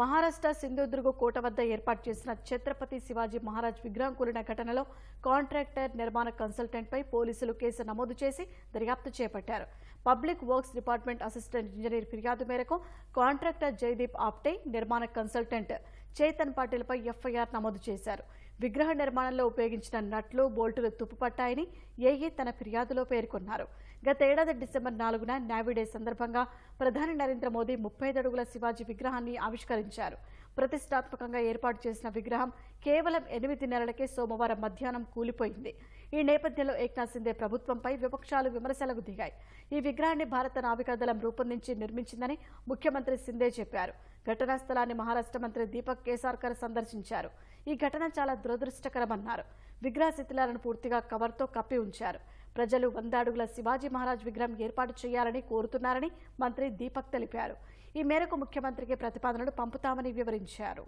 మహారాష్ట్ర సింధుదుర్గ కోట వద్ద ఏర్పాటు చేసిన ఛత్రపతి శివాజీ మహారాజ్ విగ్రహం కూలిన ఘటనలో కాంట్రాక్టర్ నిర్మాణ కన్సల్టెంట్పై పోలీసులు కేసు నమోదు చేసి దర్యాప్తు చేపట్టారు. Public works department assistant engineer ఫిర్యాదు మేరకు కాంట్రాక్టర్ జయదీప్ ఆప్టే నిర్మాణ కన్సల్టెంట్ చేతన్ పాటిల్పై ఎఫ్ఐఆర్ నమోదు చేశారు. విగ్రహ నిర్మాణంలో ఉపయోగించిన నట్లు బోల్టులు తుప్పుపట్టాయని ఏఏ తన ఫిర్యాదులో పేర్కొన్నారు. గత ఏడాది డిసెంబర్ నాలుగున నావిడే సందర్భంగా ప్రధాని నరేంద్ర మోదీ ముప్పై అడుగుల శివాజీ విగ్రహాన్ని ఆవిష్కరించారు. ప్రతిష్టాత్మకంగా ఏర్పాటు చేసిన విగ్రహం కేవలం ఎనిమిది నెలలకే సోమవారం మధ్యాహ్నం కూలిపోయింది. ఈ నేపథ్యంలో ఏక్నాథ్ సిందే ప్రభుత్వంపై విపక్షాలు విమర్శలకు దిగాయి. ఈ విగ్రహాన్ని భారత నావికాదళం రూపొందించి నిర్మించిందని ముఖ్యమంత్రి సిందే చెప్పారు. ఘటనా స్థలాన్ని మహారాష్ట్ర మంత్రి దీపక్ కేసార్కర్ సందర్శించారు. ఈ ఘటన చాలా దురదృష్టకరమన్నారు. విగ్రహ శిథిలాలను పూర్తిగా కవర్తో కప్పి ఉంచారు. ప్రజలు వంద అడుగుల శివాజీ మహారాజ్ విగ్రహం ఏర్పాటు చేయాలని కోరుతున్నారని మంత్రి దీపక్ తెలిపారు. ఈ మేరకు ముఖ్యమంత్రికి ప్రతిపాదనలు పంపుతామని వివరించారు.